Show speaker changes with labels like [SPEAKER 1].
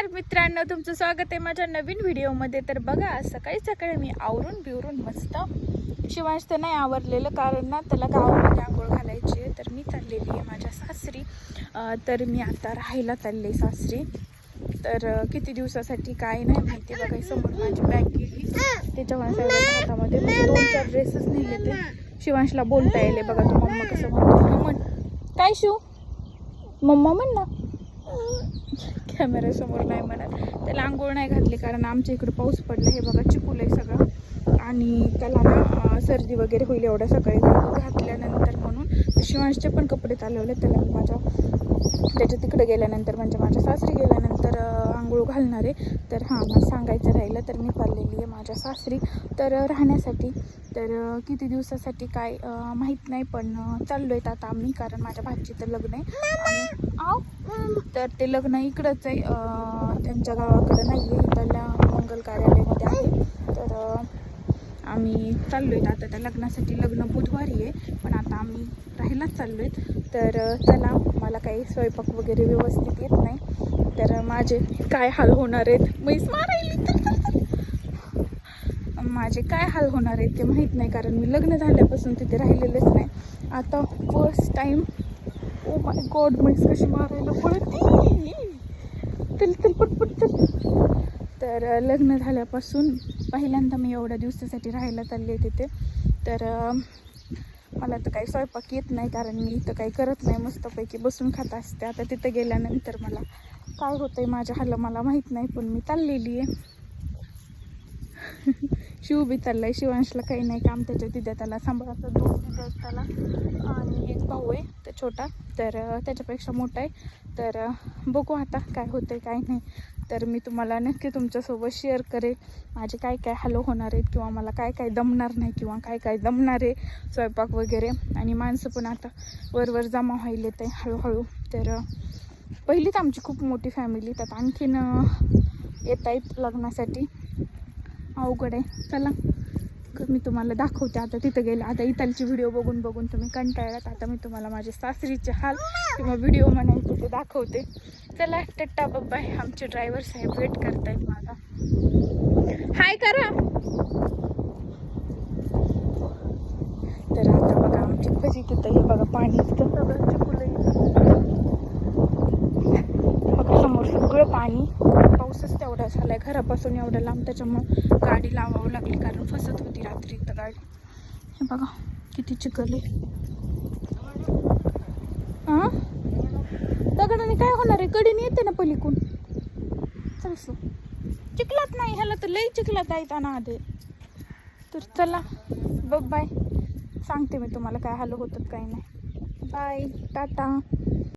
[SPEAKER 1] नमस्कार मित्रांनो तुमचं स्वागत आहे माझ्या नवीन व्हिडिओमध्ये. तर बघा आज सकाळी सकाळी मी आवरून बिवरून मस्त शिवांश तर नाही आवरलेलं कारण ना त्याला गावामध्ये आंघोळ घालायची आहे. तर मी चाललेली आहे माझ्या सासरी. तर मी आता राहायला चालले सासरी. तर किती दिवसासाठी काय नाही माहिती बघा समोर माझी बॅग गेली. त्याच्या हातामध्ये म्हणजे दोन चार ड्रेसेस नेले ते. शिवांशला बोलता येईल बघा तो मम्मा कसं म्हणतो म्हण काय शिव? मम्मा म्हण ना. कॅमेऱ्यासमोर नाही म्हणत. त्याला आंघोळ नाही घातली कारण आमच्या इकडे पाऊस पडला. हे बघा चिपूल आहे सगळं. आणि त्याला ना सर्दी वगैरे होईल एवढ्या सकाळी घातल्यानंतर म्हणून शिवांशचे पण कपडे चालवले त्याला मी माझ्या त्याच्या तिकडे गेल्यानंतर म्हणजे माझ्या सासरी गेल्यानंतर आंघोळ घालणार आहे. तर हां मला सांगायचं राहिलं तर मी चाललेली आहे माझ्या सासरी. तर राहण्यासाठी तर किती दिवसासाठी काय माहीत नाही पण चाललो आहेत आता आम्ही कारण माझ्या भाचीचं लग्न आहे. आणि तर ते लग्न इकडंच आहे. त्यांच्या गावाकडं नाही आहे इकडल्या मंगल कार्यालयामध्ये आहे. तर आम्ही चाललो आहेत आता त्या लग्नासाठी लग्न बुधवारी आहे पण आता आम्ही राहायलाच चाललो आहेत तर चला मला काही स्वयंपाक वगैरे व्यवस्थित येत नाही. तर माझे काय हाल होणार आहेत? म्हैस मारायली माझे काय हाल होणार आहेत ते माहीत नाही कारण मी लग्न झाल्यापासून तिथे राहिलेलेच नाही. आता first time oh my God म्हैस कशी मारायला पडते चल चल पटपट चल. तर लग्न झाल्यापासून पहिल्यांदा मी एवढ्या दिवसासाठी राहायला चालले तिथे. तर मला तर काही स्वयंपाक येत नाही कारण मी इथं काही करत नाही. मस्तपैकी बसून खात असते. आता तिथं गेल्यानंतर मला काय होतंय माझ्या हाल मला माहीत नाही पण मी चाललेली आहे. शिव बी चाललाय. शिवांशला काही नाही. काम त्याच्या तिथे त्याला सांभाळायचं दोन दिवस त्याला आणि एक भाऊ आहे तर छोटा तर त्याच्यापेक्षा मोठा आहे. तर बघू आता काय होतं आहे काय नाही. तर मी तुम्हाला नक्की तुमच्यासोबत शेअर करेल माझे काय काय हॅलो होणार आहेत किंवा मला काय काय दमणार नाही किंवा काय काय दमणार आहे स्वयंपाक वगैरे. आणि माणसं पण आता वरवर जमा व्हायला येत आहे हळूहळू. तर पहिलीच आमची खूप मोठी फॅमिली त्यात आणखीन येत आहेत लग्नासाठी. अवघड आहे. चला. मी तुम्हाला दाखवते. आता तिथं गेलं. आता इथलची व्हिडिओ बघून बघून तुम्ही कंटाळलात आता मी तुम्हाला माझे सासरीचे हाल किंवा व्हिडिओ म्हणायचे ते दाखवते. चला टट्टा बाय आमचे ड्रायव्हर साहेब वेट करतायत माझा हाय करा. तर आता बघा आमची कशी तिथं हे बघा पाणी इतकं सगळं चिखलं आहे. बघा समोर सगळं पाणी पाऊसच आहे घरापासून एवढं लांब त्याच्यामुळं गाडी लावावं लागली कारण फसत होती रात्री तर गाडी. हे बघा किती चिखल आहे. हां दगडाने काय होणार आहे? कडीने येते ना पलीकडून. चल सो. चिखलात नाही ह्याला तर लई चिखलात आहेत ना आधे तर चला बघ बाय. सांगते मी तुम्हाला काय हाल होतं काय नाही. Bye tata.